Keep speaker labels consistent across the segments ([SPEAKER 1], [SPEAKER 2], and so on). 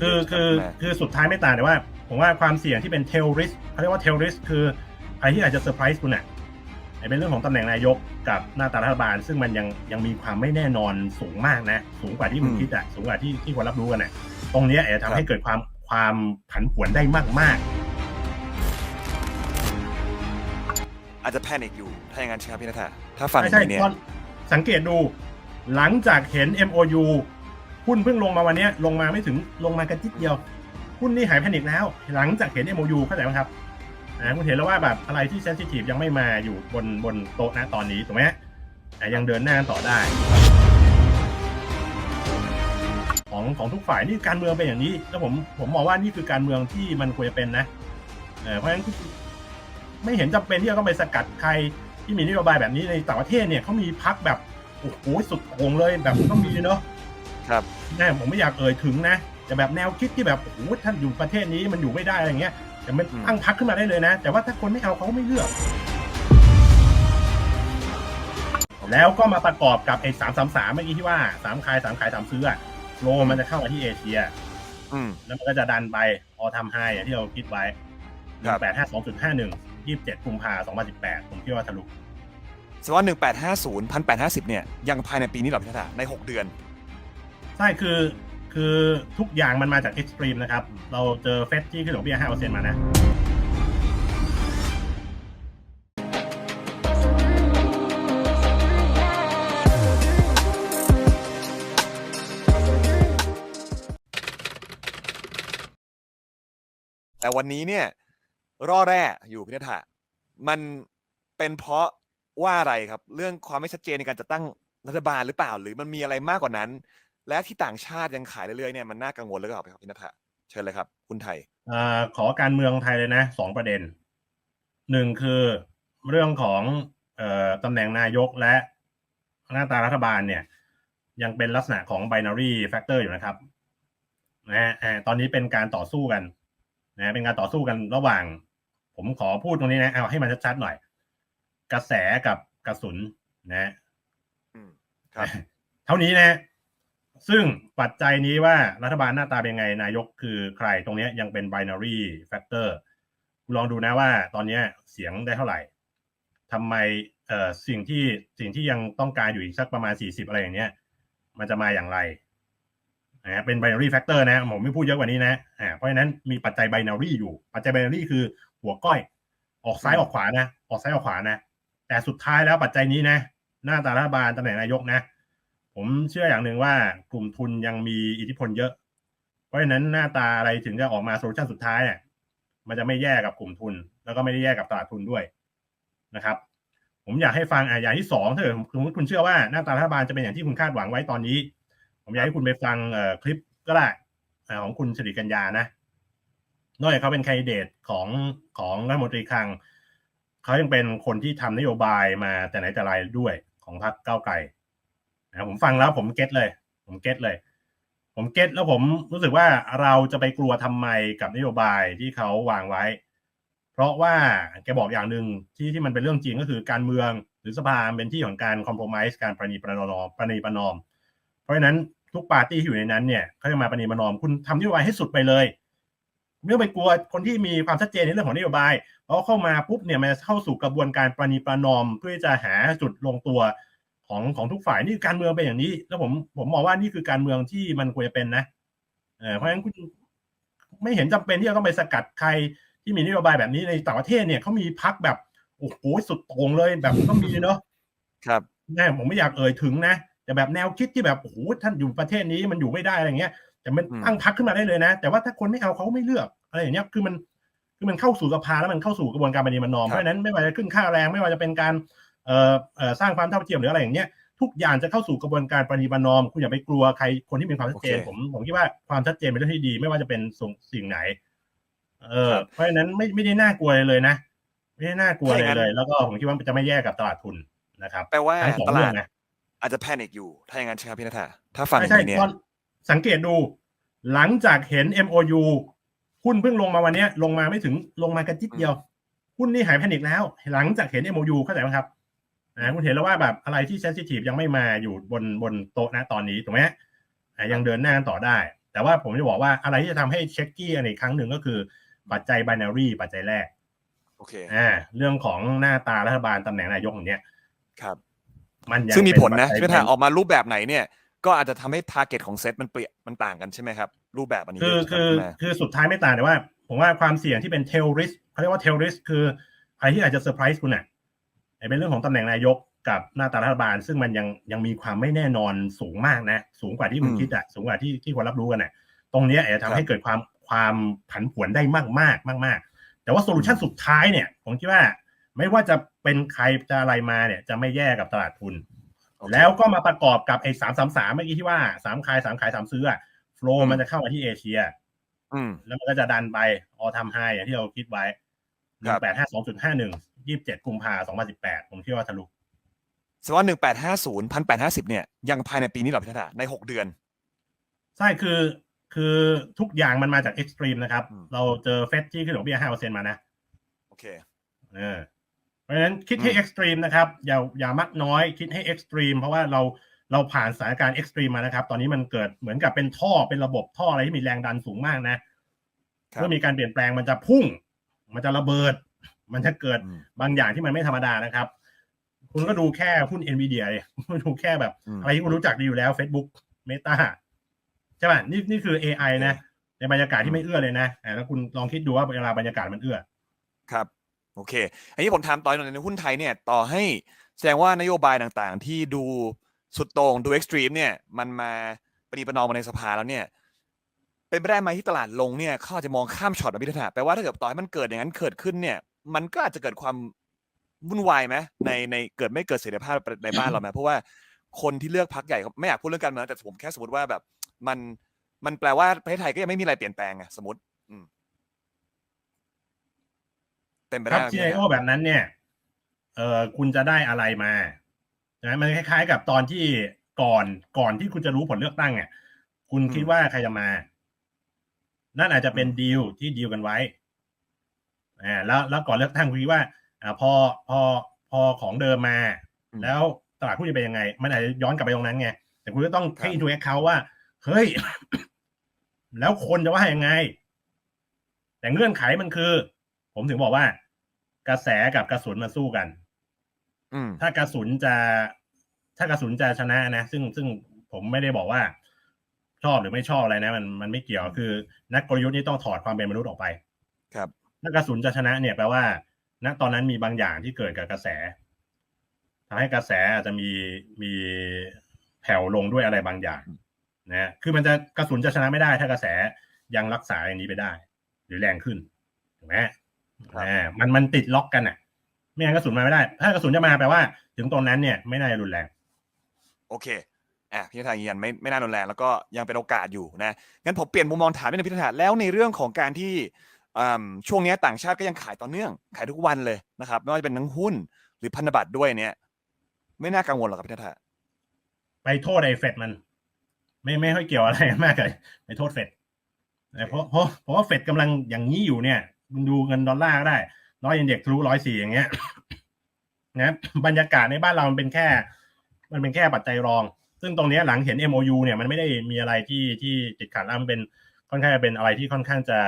[SPEAKER 1] คือ
[SPEAKER 2] เยะ
[SPEAKER 1] คือ
[SPEAKER 2] รับ
[SPEAKER 1] คือสุดท้ายไม่ต่างแต่ว่า ผมว่าความเสี่ยงที่เป็นเทลริสเขาเรียกว่าเทลริสคืออะไรที่อาจจะเซอร์ไพรส์คุณอะไอ้เป็นเรื่องของตำแหน่งนายกกับหน้าตารัฐบาล ซึ่งมันยังยังมีความไม่แน่นอนสูงมากนะ สูงกว่าที่มึงคิดอะสูงกว่าที่ที่คนรับรู้กันอะตรงเนี้ยอาจจะทำให้เกิดความความผันผวนได้มาก
[SPEAKER 2] อาจจะแพนิคอยู่ ถ้าอย่างนั้นใช่ไหมพี่นัทถ้า
[SPEAKER 1] ๆ
[SPEAKER 2] ฟังอ
[SPEAKER 1] ไม่
[SPEAKER 2] ย่าง
[SPEAKER 1] ใช่
[SPEAKER 2] นี้เนี่ย
[SPEAKER 1] ตอนสังเกตดูหลังจากเห็น MOU หุ้นเพิ่งลงมาวันนี้ลงมาไม่ถึงลงมากันจิดเดียว หุ้นนี่หายแพนิคแล้ว หลังจากเห็น MOU เข้าใจไหมครับอ่าคุณเห็นแล้วว่าแบบอะไรที่เซนซิทีฟยังไม่มาอยู่บนบนโต๊ะนะตอนนี้ถูกไหมแต่ยังเดินหน้าต่อได้ ของของทุกฝ่ายนี่การเมืองเป็นอย่างนี้แล้วผมผมมองว่านี่คือการเมืองที่มันควรจะเป็นนะเออเพราะฉะนั้นไม่เห็นจำเป็นที่จะต้องไปสกัดใครที่มีนโยบายแบบนี้ในต่างประเทศเนี่ยเขามีพักแบบโอ้โหสุดโต่งเลยแบบต้องมีเนาะ
[SPEAKER 2] ครับ
[SPEAKER 1] แน่ผมไม่อยากเอ่ยถึงนะแต่แบบแนวคิดที่แบบโอ้โหท่านอยู่ประเทศนี้มันอยู่ไม่ได้อะไรเงี้ยแต่มัน
[SPEAKER 2] อืม
[SPEAKER 1] ตั้งพักขึ้นมาได้เลยนะ แต่ว่าถ้าคนไม่เอาเขาก็ไม่เลือก แล้วก็มาประกอบกับไอ้สามสามสามเมื่อกี้ที่ว่าสามขายสามขายสามซื้ออะโลมันจะเข้ามาที่เอเชีย
[SPEAKER 2] อืม
[SPEAKER 1] แล้วมันก็จะดันไปออทำไฮอย่างที่เราคิดไว้ห
[SPEAKER 2] ครั
[SPEAKER 1] นึ่
[SPEAKER 2] บ
[SPEAKER 1] งแปดห้าสองจุดห้าหนึ่งยี่สิบเจ็ดกุมภาสองพันสิบแปดผมคิดว่าทะลุ
[SPEAKER 2] สมมติว่าหนึ่งแปดห้าศูนย์พันแปดห้าสิบเนี่ยยังภายในปีนี้เหรอพี่นัทในหกเดือน
[SPEAKER 1] ใช่คือคือทุกอย่างมันมาจากเอ็กซ์ตรีมนะครับ เราเจอเฟสที่ขึ้นดอกเบี้ยห้าเปอร์เซ็นต์มานะ
[SPEAKER 2] แต่วันนี้เนี่ย ร่อแร่อยู่พี่นัทมันเป็นเพราะว่าอะไรครับ เรื่องความไม่ชัดเจนในการจัดตั้งรัฐบาลหรือเปล่า หรือมันมีอะไรมากกว่านั้น และที่ต่างชาติยังขายเรื่อยๆเนี่ยมันน่ากังวลหรือเปล่าครับพี่นัทเชิญเลยครับ คุณไทย
[SPEAKER 1] อ่าขอการเมืองไทยเลยนะสองประเด็นหนึ่งคือเรื่องของเอ่อตำแหน่งนายกและหน้าตารัฐบาลเนี่ย ยังเป็นลักษณะของ binary factor อยู่นะครับนะฮะอ่าตอนนี้เป็นการต่อสู้กันนะเป็นการต่อสู้กันระหว่าง ผมขอพูดตรงนี้นะเอาให้มันชัดๆหน่อย กระแสกับกระสุนนะ
[SPEAKER 2] อืมครับ
[SPEAKER 1] เท่านี้นะ ซึ่งปัจจัยนี้ว่ารัฐบาลหน้าตาเป็นไงนายกคือใครตรงนี้ยังเป็น binary factor ลองดูนะว่าตอนนี้เสียงได้เท่าไหร่ทำไมเอ่อสิ่งที่สิ่งที่ยังต้องการอยู่อีกสักประมาณ 40 อะไรอย่างเนี้ย มันจะมาอย่างไรนะเป็น binary factor นะผมไม่พูดเยอะกว่านี้นะอ่าเพราะฉะนั้นมีปัจจัย binary อยู่ ปัจจัย binary คือหัวก้อย ออกซ้ายออกขวานะ ออกซ้ายออกขวานะ แต่สุดท้ายแล้วปัจจัยนี้นะ หน้าตารัฐบาลตำแหน่งนายกนะ ผมเชื่ออย่างหนึ่งว่ากลุ่มทุนยังมีอิทธิพลเยอะ เพราะฉะนั้นหน้าตาอะไรถึงจะออกมาโซลูชันสุดท้ายเนี่ยมันจะไม่แย่กับกลุ่มทุน แล้วก็ไม่ได้แย่กับตลาดทุนด้วยนะครับ ผมอยากให้ฟังอะอย่างที่สองถ้าเกิดสมมติคุณเชื่อว่าหน้าตารัฐบาลจะเป็นอย่างที่คุณคาดหวังไว้ตอนนี้ ผมอยากให้คุณไปฟังเอ่อคลิปก็ได้ของคุณสิริกัญญานะนอกจากเขาเป็นคนดิเดตของของรัฐมนตรีคลังเขายังเป็นคนที่ทำนโยบายมาแต่ไหนแต่ไรด้วยของพรรคก้าวไกล นะผมฟังแล้วผมเก็ตเลย ผมเก็ตเลย ผมเก็ตแล้วผมรู้สึกว่าเราจะไปกลัวทำไมกับนโยบายที่เขาวางไว้ เพราะว่าแกบอกอย่างหนึ่งที่ที่มันเป็นเรื่องจริงก็คือการเมืองหรือสภาเป็นที่ของการคอม p r o m i s การประนีประนอมประนีประนอม เพราะฉะนั้นทุกปาร์ตี้ที่อยู่ในนั้นเนี่ยเขาจะมาประนีประนอมคุณทำนโยบายให้สุดไปเลยไม่ต้องไปกลัวคนที่มีความชัดเจนในเรื่องของนโยบายเพราะเข้ามาปุ๊บเนี่ยมันจะเข้าสู่กระบวนการประนีประนอมเพื่อจะหาจุดลงตัว ของของทุกฝ่ายนี่การเมืองเป็นอย่างนี้ แล้วผมผมมองว่านี่คือการเมืองที่มันควรจะเป็นนะเออเพราะฉะนั้นคุณไม่เห็นจำเป็นที่จะต้องไปสกัดใครที่มีนโยบายแบบนี้ในต่างประเทศเนี่ยเขามีพักแบบโอ้โหสุดโต่งเลยแบบต้องมีเนาะ
[SPEAKER 2] ครับ
[SPEAKER 1] แน่ผมไม่อยากเอ่ยถึงนะแต่แบบแนวคิดที่แบบโอ้โหท่านอยู่ประเทศนี้มันอยู่ไม่ได้อะไรเงี้ยแต่มัน
[SPEAKER 2] อืม
[SPEAKER 1] ตั้งพักขึ้นมาได้เลยนะ แต่ว่าถ้าคนไม่เอาเขาก็ไม่เลือกอะไรอย่างเงี้ยคือมันคือมันเข้าสู่สภาแล้วมันเข้าสู่กระบวนการปฏิบัตินอมเพราะฉะนั้นไม่ว่าจะขึ้นค่าแรงไม่ว่าจะเป็นการเอ่อเอ่อ สร้างความเท่าเทียมหรืออะไรอย่างเงี้ยทุกอย่างจะเข้าสู่กระบวนการปฏิบัตินอม คุณอย่าไปกลัวใครคนที่มีความชัดเจน
[SPEAKER 2] โอเค
[SPEAKER 1] ผมผมคิดว่าความชัดเจนเป็นเรื่องที่ดี ไม่ว่าจะเป็นสิ่งสิ่งไหน เออ
[SPEAKER 2] ครับ
[SPEAKER 1] เพราะฉะนั้นไม่ไม่ได้น่ากลัวเลยเลยนะไม่ได้น่ากลัว
[SPEAKER 2] ถ้าอ
[SPEAKER 1] เล
[SPEAKER 2] ย่าง
[SPEAKER 1] ย
[SPEAKER 2] นั้น
[SPEAKER 1] เลย แล้วก็ผมคิดว่ามันจะไม่แย่กับตลาดทุนนะครับ
[SPEAKER 2] แปลว่า
[SPEAKER 1] ทั้งสอง
[SPEAKER 2] ต
[SPEAKER 1] เรื่
[SPEAKER 2] ลา
[SPEAKER 1] อ
[SPEAKER 2] ด
[SPEAKER 1] งนะ
[SPEAKER 2] อาจจะแพนิคอยู่ ถ้าอย่างนั้นใช่ไหมพี่นัทถ้าฟังอ
[SPEAKER 1] ไม่
[SPEAKER 2] ย่าง
[SPEAKER 1] ใช่
[SPEAKER 2] นี้เนี่ย
[SPEAKER 1] ตอนสังเกตดู หลังจากเห็น MOU หุ้นเพิ่งลงมาวันเนี้ยลงมาไม่ถึงลงมากันจิดเดียวหุ้นนี่หายแพนิคแล้ว หลังจากเห็น MOU เข้าใจไหมครับ อ่าคุณเห็นแล้วว่าแบบอะไรที่เซนซิทีฟยังไม่มาอยู่บนบนโต๊ะนะตอนนี้ถูกไหมอ่ายังเดินหน้ากันต่อได้ แต่ว่าผมจะบอกว่าอะไรที่จะทำให้เช็คกี้อันอีกครั้งหนึ่งก็คือปัจจัย binary ปัจจัยแรก
[SPEAKER 2] โอเค
[SPEAKER 1] อ่าเรื่องของหน้าตารัฐบาลตำแหน่งนายกอย่างเนี้ย
[SPEAKER 2] ครับ
[SPEAKER 1] มันยัง
[SPEAKER 2] ซึ่งมีผลนะ
[SPEAKER 1] เป็
[SPEAKER 2] ใช่ไหม
[SPEAKER 1] ปัจจั
[SPEAKER 2] ถ้ายออกมารูปแบบไหนเนี่ย ก็อาจจะทำให้ทาร์เก็ตของเซตมันเปลี่ยนมันต่างกันใช่ไหมครับ รูปแบบอันนี้
[SPEAKER 1] คือ
[SPEAKER 2] ด้วย
[SPEAKER 1] คือ
[SPEAKER 2] ใช่ไหม
[SPEAKER 1] คือสุดท้ายไม่ต่างแต่ว่า ผมว่าความเสี่ยงที่เป็นเทลริสเขาเรียกว่าเทลริสคืออะไรที่อาจจะเซอร์ไพรส์คุณอะไอ้ เป็นเรื่องของตำแหน่งนายกกับหน้าตารัฐบาล ซึ่งมันยังยังมีความไม่แน่นอนสูงมากนะ สูงกว่าที่มึงคิดอะสูงกว่าที่ที่คนรับรู้กันอะตรงเนี้ยอาจจะทำให้เกิดความความผันผวนได้มากมากมากมากๆแต่ว่าโซลูชันสุดท้ายเนี่ยผมคิดว่าไม่ว่าจะเป็นใครจะอะไรมาเนี่ยจะไม่แย่กับตลาดทุน
[SPEAKER 2] โอเค
[SPEAKER 1] แล้วก็มาประกอบกับไอ้สามสามสามเมื่อกี้ที่ว่าสามขายสามขายสามซื้ออะโฟล์มันจะเข้ามาที่เอเชีย
[SPEAKER 2] อืม
[SPEAKER 1] แล้วมันก็จะดันไปออทำไฮอย่างที่เราคิดไว้ห
[SPEAKER 2] ครั
[SPEAKER 1] นึ่
[SPEAKER 2] บ
[SPEAKER 1] งแปดห้าสองจุดห้าหนึ่ง ยี่สิบเจ็ดกุมภาสองพันสิบแปดผมคิดว่าทะลุ
[SPEAKER 2] แสดงว่าหนึ่งแปดห้าศูนย์พันแปดห้าสิบเนี่ยยังภายในปีนี้เหรอพี่ธาในหกเดือน
[SPEAKER 1] ใช่คือคือทุกอย่างมันมาจากเอ็กซ์ตรีมนะครับ
[SPEAKER 2] อืม
[SPEAKER 1] เราเจอเฟดที่ขึ้นดอกเบี้ยห้าเปอร์เซ็นมานะ
[SPEAKER 2] โอเค
[SPEAKER 1] เออเพราะฉะนั้นคิดให้
[SPEAKER 2] อืม
[SPEAKER 1] เอ็กซ์ตรีมนะครับ อย่าอย่ามักน้อยคิดให้เอ็กซ์ตรีมเพราะว่าเราเราผ่านสถานการณ์เอ็กซ์ตรีมมานะครับ ตอนนี้มันเกิดเหมือนกับเป็นท่อเป็นระบบท่ออะไรที่มีแรงดันสูงมากนะ
[SPEAKER 2] ครับ
[SPEAKER 1] เมื่อมีการเปลี่ยนแปลงมันจะพุ่ง มันจะระเบิด มันจะเกิด
[SPEAKER 2] อืม
[SPEAKER 1] บางอย่างที่มันไม่ธรรมดานะครับ คุณก็ดูแค่หุ้น NVIDIA เลยดูแค่แบบ
[SPEAKER 2] อืม
[SPEAKER 1] อะไรที่คุณรู้จักดีอยู่แล้ว Facebook Meta ใช่ป่ะนี่นี่คือ AI นะ ในบรรยากาศที่ไม่เอื้อเลยนะอ่าแล้วคุณลองคิดดูว่าเวลาบรรยากาศมันเอื้อ
[SPEAKER 2] ครับ โอเค อันนี้ผมถามต่อหน่อยในหุ้นไทยเนี่ย ต่อให้แสดงว่านโยบายต่างๆ ที่ดูสุดโต่งดูเอ็กซ์ตรีมเนี่ย มันมาปฏิปนอมมาในสภาแล้วเนี่ยเป็นไปได้ไหมที่ตลาดลงเนี่ยเขาอาจจะมองข้ามช็อตนะพี่ธนาแปลว่าถ้าเกิดต่อให้มันเกิดอย่างนั้นเกิดขึ้นเนี่ย มันก็อาจจะเกิดความวุ่นวายไหมในในเกิดไม่เกิดเสถียรภาพในบ้านเราไหมเพราะว่าคนที่เลือกพักใหญ่เขาไม่อยากพูดเรื่องการเมืองแต่ผมแค่สมมติว่าแบบ มันมันแปลว่าประเทศไทยก็ยังไม่มีอะไรเปลี่ยนแปลงไงสมมติอืมเป็นไป
[SPEAKER 1] ครั
[SPEAKER 2] ได้
[SPEAKER 1] บ
[SPEAKER 2] ไหม
[SPEAKER 1] ซี
[SPEAKER 2] พี่
[SPEAKER 1] ไอ
[SPEAKER 2] ธนา
[SPEAKER 1] โอแบบนั้นเนี่ย เออคุณจะได้อะไรมาใช่ไหมมันคล้ายๆ กับตอนที่ก่อนก่อนที่คุณจะรู้ผลเลือกตั้งอะคุณคิดว่าใครจะมา นั่นอาจจะเป็นดีลที่ดีลกันไว้ อ่าแล้วแล้วก่อนเลือกตั้งคุณคิดว่าอ่าพอพอพอของเดิมมา แล้วตลาดหุ้นจะเป็นยังไง มันอาจจะย้อนกลับไปตรงนั้นไง แต่คุณก็ต้อง
[SPEAKER 2] ครับ
[SPEAKER 1] ให้ into account ว่า เฮ้ย แล้วคนจะว่ายังไง แต่เงื่อนไขมันคือ ผมถึงบอกว่า กระแสกับกระสุนมาสู้กัน
[SPEAKER 2] อืม
[SPEAKER 1] ถ้ากระสุนจะ ถ้ากระสุนจะชนะนะ ซึ่งซึ่งผมไม่ได้บอกว่า ชอบหรือไม่ชอบอะไรนะ มันมันไม่เกี่ยวคือ นักกลยุทธ์นี่ต้องถอดความเป็นมนุษย์ออกไป
[SPEAKER 2] ครับ
[SPEAKER 1] ถ้ากระสุนจะชนะเนี่ยแปลว่า ณตอนนั้นมีบางอย่างที่เกิดกับกระแสทำให้กระแสอาจจะมีมีแผ่วลงด้วยอะไรบางอย่างนะคือมันจะกระสุนจะชนะไม่ได้ ถ้ากระแสยังรักษาอย่างนี้ไปได้ หรือแรงขึ้นถูกไหม
[SPEAKER 2] ครับ
[SPEAKER 1] อ่ามันมันติดล็อกกันอะ ไม่งั้นกระสุนมาไม่ได้ ถ้ากระสุนจะมาแปลว่า ถึงตรงนั้นเนี่ยไม่น่าจะรุนแรง
[SPEAKER 2] โอเคอะพี่ธนายืนยันไม่ไม่น่ารุนแรงแล้วก็ยังเป็นโอกาสอยู่นะงั้นผมเปลี่ยนมุมมองถามนิดนึงพี่ธนาแล้วในเรื่องของการที่อืม ช่วงนี้ต่างชาติก็ยังขายต่อเนื่อง ขายทุกวันเลยนะครับไม่ว่าจะเป็นทั้งหุ้นหรือพันธบัตรด้วยเนี่ย ไม่น่ากังวลหรอกครับพี่ธนา
[SPEAKER 1] ไปโทษไอ้เฟดมัน ไม่ไม่ค่อยเกี่ยวอะไรมากเลยไปโทษเฟดแต่เพราะเพราะเพราะว่าเฟดกำลังอย่างนี้อยู่เนี่ยคุณดูเงินดอลลาร์ก็ได้ร้อยอินเด็กซ์ทะลุร้อยสี่อย่างเงี้ยนะบรรยากาศในบ้านเรามันเป็นแค่ มันเป็นแค่ปัจจัยรอง ซึ่งตรงเนี้ยหลังเห็น MOU เนี่ยมันไม่ได้มีอะไรที่ที่ติดขัดแล้วมันเป็น ค่อนข้างจะเป็นอะไรที่ค่อนข้างจะ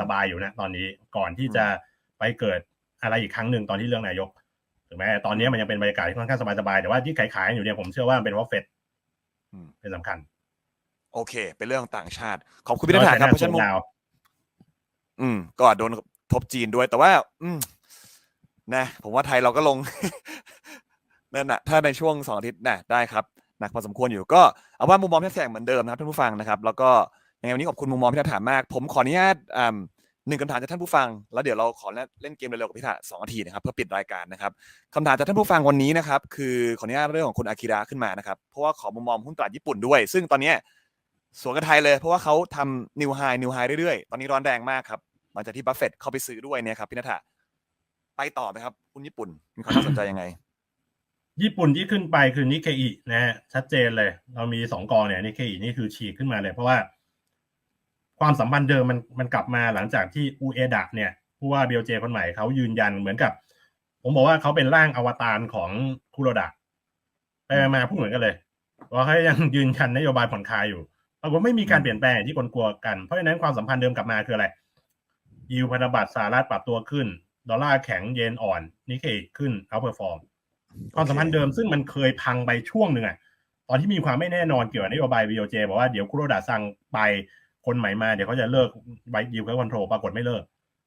[SPEAKER 1] สบายๆอยู่นะตอนนี้ก่อนที่จะไปเกิดอะไรอีกครั้งหนึ่งตอนที่เรื่องนายกถูกไหมตอนนี้มันยังเป็นบรรยากาศที่ค่อนข้างสบายๆแต่ว่าที่ขายๆอยู่เนี่ยผมเชื่อว่ามันเป็นเพราะเฟด
[SPEAKER 2] อืม
[SPEAKER 1] เป็นสำคัญ
[SPEAKER 2] โอเค เป็นเรื่องต่างชาติ ขอบคุณพี่ธนาครับเพราะฉะนั้นมุม
[SPEAKER 1] ดาว
[SPEAKER 2] อืมก็โดนทบจีนด้วย แต่ว่า อืม นะ ผมว่าไทยเราก็ลงนั่นนะถ้าในช่วงสองอาทิตย์นะได้ครับหนักพอสมควรอยู่ก็เอาว่ามุมมองพี่แสงเหมือนเดิมนะครับท่านผู้ฟังนะครับ แล้วก็ ยังไงวันนี้ขอบคุณมุมมองพี่ถามมาก ผมขออนุญาตอ่าหนึ่งคำถามจากท่านผู้ฟัง แล้วเดี๋ยวเราขอเล่นเกมเร็วๆกับพี่ถาสองนาทีนะครับเพื่อปิดรายการนะครับคำถามจากท่านผู้ฟังวันนี้นะครับคือขออนุญาตเรื่องของคุณอากิระขึ้นมานะครับเพราะว่าขอมุมมองหุ้นตลาดญี่ปุ่นด้วย ซึ่งตอนนี้สวนกับไทยเลย เพราะว่าเขาทำนิวไฮนิวไฮเรื่อยๆ ตอนนี้ร้อนแรงมากครับหลังจากที่บัฟเฟตเข้าไปซื้อด้วยเนี่ยครับพี่นัทะไปต่อไหมครับหุ้นญี่ปุ่นมีความน่าสนใจยังไง
[SPEAKER 1] ญี่ปุ่นที่ขึ้นไปคือนิเคอินะฮะชัดเจนเลย เรามีสองกองเนี่ยนิเคอินี่คือฉีกขึ้นมาเลยเพราะว่า ความสัมพันธ์เดิมมันมันกลับมาหลังจากที่อูเอดะเนี่ยผู้ว่าเบลเจคนใหม่เขายืนยันเหมือนกับ ผมบอกว่าเขาเป็นร่างอวตารของคุโรดะไปมาพูดเหมือนกันเลยว่าเขายังยืนยันนโยบายผ่อนคลายอยู่ปรากฏไม่มีการเปลี่ยนแปลงที่คนกลัวกันเพราะฉะนั้นความสัมพันธ์เดิมกลับมาคืออะไรยิวพันธบัตรสหรัฐปรับตัวขึ้น ดอลลาร์แข็งเยนอ่อนนิเคขึ้นเอาเปอร์ฟอร์มความสัมพันธ์เดิมซึ่งมันเคยพังไปช่วงหนึ่งอะตอนที่มีความไม่แน่นอนเกี่ยวกับนโยบาย BOJ บอกว่าเดี๋ยวคุโรดาซังไป คนใหม่มาเดี๋ยวเขาจะเลิกไว้ยิวกับคอนโทรลปรากฏไม่เลิก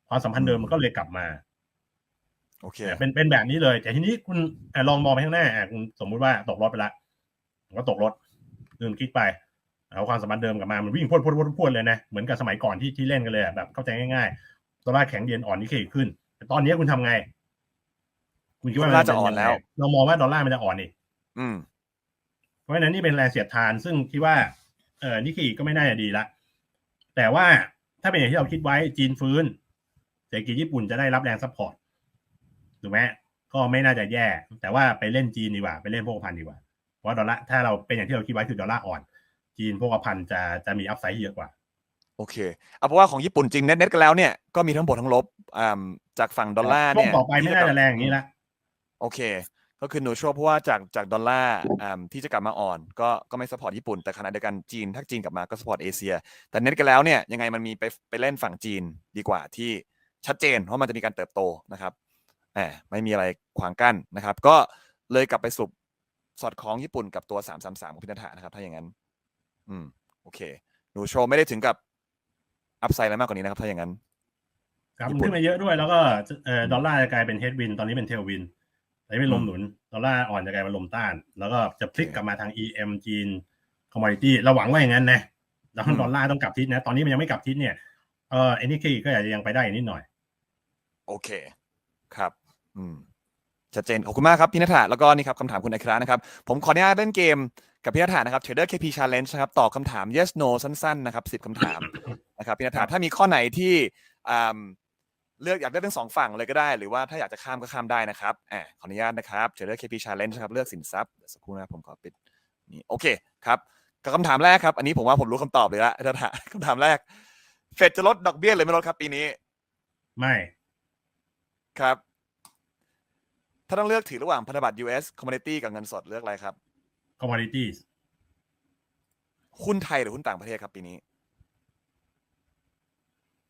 [SPEAKER 1] ความสัมพันธ์เดิมมันก็เลยกลับมา
[SPEAKER 2] โอเค
[SPEAKER 1] เป็นเป็นแบบนี้เลย แต่ทีนี้คุณอะลองมองไปข้างหน้าอะคุณสมมุติว่าตกรถไปละก็ตกรถลืมคิดไปเอาความสัมพันธ์เดิมกลับมา มันวิ่งพรวดพรวดพรวดพรวดเลยนะ เหมือนกับสมัยก่อนที่ที่เล่นกันเลยอะแบบเข้าใจง่ายๆดอลลาร์แข็งเยนอ่อนนิเคอีขึ้น แต่ตอนนี้คุณทำไง คุณคิดว่า
[SPEAKER 2] ดอลลาร์จะอ่อนแล้ว
[SPEAKER 1] เรามองว่าดอลลาร์มันจะอ่อนอีก
[SPEAKER 2] อืม
[SPEAKER 1] เพราะฉะนั้นนี่เป็นแรงเสียดทาน ซึ่งคิดว่าเออนิเคอีก็ไม่น่าจะดีละ แต่ว่าถ้าเป็นอย่างที่เราคิดไว้จีนฟื้นเศรษฐกิจญี่ปุ่นจะได้รับแรงซัพพอร์ตถูกไหมก็ไม่น่าจะแย่ แต่ว่าไปเล่นจีนดีกว่า ไปเล่นพวกพันธุ์ดีกว่า เพราะว่าดอลลาร์ถ้าเราเป็นอย่างที่เราคิดไว้คือดอลลาร์อ่อน จีนพวกพันธุ์จะจะมีอัพไซด์เยอะกว่า
[SPEAKER 2] โอเคเอาเพราะว่าของญี่ปุ่นจริงเน็ตๆกันแล้วเนี่ยก็มีทั้งบวกทั้งลบอ่าจากฝั่งดอลลาร์
[SPEAKER 1] ช่ว
[SPEAKER 2] เนี่
[SPEAKER 1] ง
[SPEAKER 2] ย
[SPEAKER 1] ต่อไปไม่น่าจะแรงอย่างนี้ละ
[SPEAKER 2] โอเค ก็คือหนูชัวเพราะว่าจากจากดอลลาร์อ่าที่จะกลับมาอ่อน ก็ก็ไม่สปอร์ตญี่ปุ่น แต่ขณะเดียวกันจีนถ้าจีนกลับมาก็สปอร์ตเอเชีย แต่เน็ตกันแล้วเนี่ยยังไงมันมีไปไปเล่นฝั่งจีนดีกว่าที่ชัดเจนเพราะมันจะมีการเติบโตนะครับแหมไม่มีอะไรขวางกั้นนะครับ ก็เลยกลับไปสรุปสอดคล้องญี่ปุ่นกับตัว 333 ของพินาธานะครับ ถ้าอย่างนั้น อืม โอเค หนูโชว์ไม่ได้ถึงกับอัพไซด์อะไรมากกว่านี้นะครับ ถ้าอย่างนั้น
[SPEAKER 1] ครับ
[SPEAKER 2] ญี่
[SPEAKER 1] มัน
[SPEAKER 2] ปุ่น
[SPEAKER 1] ขึ้นมาเยอะด้วย แล้วก็เอ่อดอลลาร์จะกลายเป็นเฮดวิน ตอนนี้เป็นเทลวิน ตอนนี้เป็นลมหนุนดอลลาร์อ่อนจะกลายเป็นลมต้าน แล้วก็จะพลิกกลับมาทาง EM จีนคอมมอดิตี้เราหวังว่าอย่างนั้นนะแล้ว
[SPEAKER 2] อืม
[SPEAKER 1] ดอลลาร์ต้องกลับทิศนะ ตอนนี้มันยังไม่กลับทิศเนี่ยเออเอ็นนี่คีก็อาจจะยังไปได้อีกนิดหน่อย
[SPEAKER 2] โอเค ครับ อืมชัดเจนขอบคุณมากครับพี่นัทธาแล้วก็นี่ครับคำถามคุณไอครานะครับ ผมขออนุญาตเล่นเกมกับพี่นัทธานะครับ Trader KP Challenge นะครับตอบคำถาม yes no สั้น ๆ นะครับสิบคำถามนะครับพี่นัทธาถ้ามีข้อไหนที่อ่า เลือกอยากได้ทั้งสองฝั่งเลยก็ได้ หรือว่าถ้าอยากจะข้ามก็ข้ามได้นะครับอ่าขออนุญาตนะครับ Trader KP Challenge นะครับเลือกสินทรัพย์เดี๋ยวสักครู่นะครับผมขอปิดนี่โอเคครับกับคำถามแรกครับอันนี้ผมว่าผมรู้คำตอบเลยละนัทธาคำถามแรกเฟดจะลดดอกเบี้ยหรือไม่ลดครับ ปีนี้
[SPEAKER 1] ไม่
[SPEAKER 2] ครับ ถ้าต้องเลือกถือระหว่างพันธบัตร US Commodity กับเงินสดเลือกอะไรครับ
[SPEAKER 1] คอมมอดิตี้
[SPEAKER 2] หุ้นไทยหรือหุ้นต่างประเทศครับปีนี้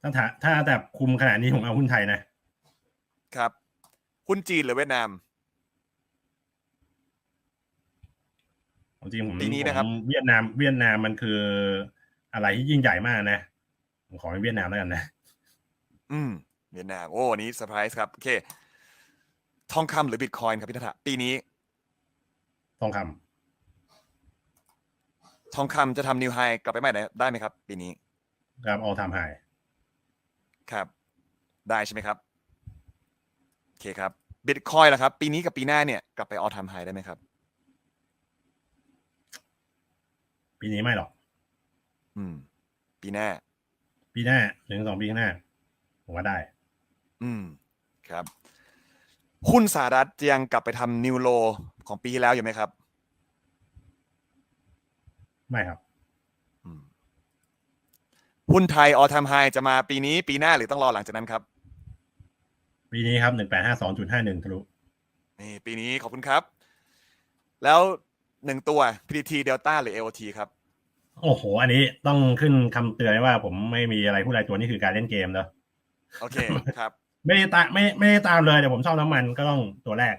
[SPEAKER 1] ถ้าถ้าถ้าแต่คุมขนาดนี้ผมเอาหุ้นไทยนะ ครับ
[SPEAKER 2] หุ้นจีนหรือเวียดนาม
[SPEAKER 1] จริงๆผม
[SPEAKER 2] ปีนี้นะครับ
[SPEAKER 1] ผมเวียดนามเวียดนามมันคืออะไรที่ยิ่งใหญ่มากนะผมขอเป็นเวียดนามแล้วกันนะ
[SPEAKER 2] อืม เวียดนาม โอ้วันนี้เซอร์ไพรส์ครับ โอเค ทองคำหรือบิตคอยน์ครับพี่ทัศปีนี้
[SPEAKER 1] ทองคำ
[SPEAKER 2] ทองคำจะทำนิวไฮกลับไปใหม่ได้ได้ไหมครับ ปีนี้
[SPEAKER 1] ครับ all time high
[SPEAKER 2] ครับ ได้ใช่ไหมครับ โอเคครับบิตคอยล่ะครับ ปีนี้กับปีหน้าเนี่ยกลับไปออทามไฮได้ไหมครับ
[SPEAKER 1] ปีนี้ไม่หรอก
[SPEAKER 2] อืม ปีหน้า
[SPEAKER 1] ปีหน้าหนึ่งสองปีข้างหน้า ผมว่าได้
[SPEAKER 2] อืม ครับ หุ้นสหรัฐจะยังกลับไปทำนิวโลของปีที่แล้วอยู่ไหมครับ
[SPEAKER 1] ไม่ครับ
[SPEAKER 2] อืม หุ้นไทยออทามไฮจะมาปีนี้ปีหน้าหรือต้องรอหลังจากนั้นครับ
[SPEAKER 1] ปีนี้ครับหนึ่งแปดห้าสองจุดห้าหนึ่งทะลุ
[SPEAKER 2] นี่ปีนี้ขอบคุณครับ แล้วหนึ่งตัว PTT Delta หรือ AOT ครับ
[SPEAKER 1] โอ้โห อันนี้ต้องขึ้นคำเตือนไว้ว่าผมไม่มีอะไรพูดอะไรตัวนี่คือการเล่นเกมเนอะ
[SPEAKER 2] โอเคครับ
[SPEAKER 1] ไม่ได้ตามไม่ไม่ได้ตามเลยแต่ผมชอบน้ำมันก็ต้องตัวแรก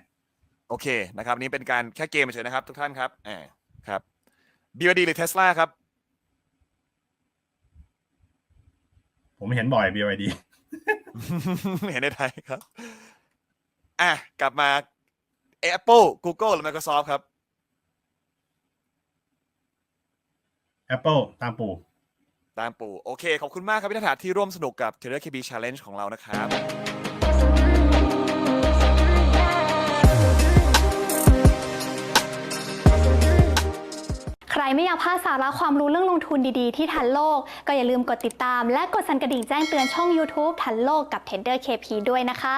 [SPEAKER 2] โอเคนะครับ นี่เป็นการแค่เกมเฉยๆนะครับ ทุกท่านครับอ่าครับ BYD หรือ Tesla ครับ
[SPEAKER 1] ผมเห็นบ่อย BYD
[SPEAKER 2] เห็นในไทยครับ อะ กลับมา Apple Google หรือ Microsoft ครับ
[SPEAKER 1] Apple ตามปู่
[SPEAKER 2] ตามปู่ โอเค ขอบคุณมากครับพี่นัทธาที่ร่วมสนุกกับ Trader KB Challenge ของเรานะครับ
[SPEAKER 3] ใครไม่อยากพลาดสาระความรู้เรื่องลงทุนดีๆ ที่ทันโลก ก็อย่าลืมกดติดตาม และกดสั่นกระดิ่งแจ้งเตือนช่อง YouTube ทันโลกกับ Tender KP ด้วยนะคะ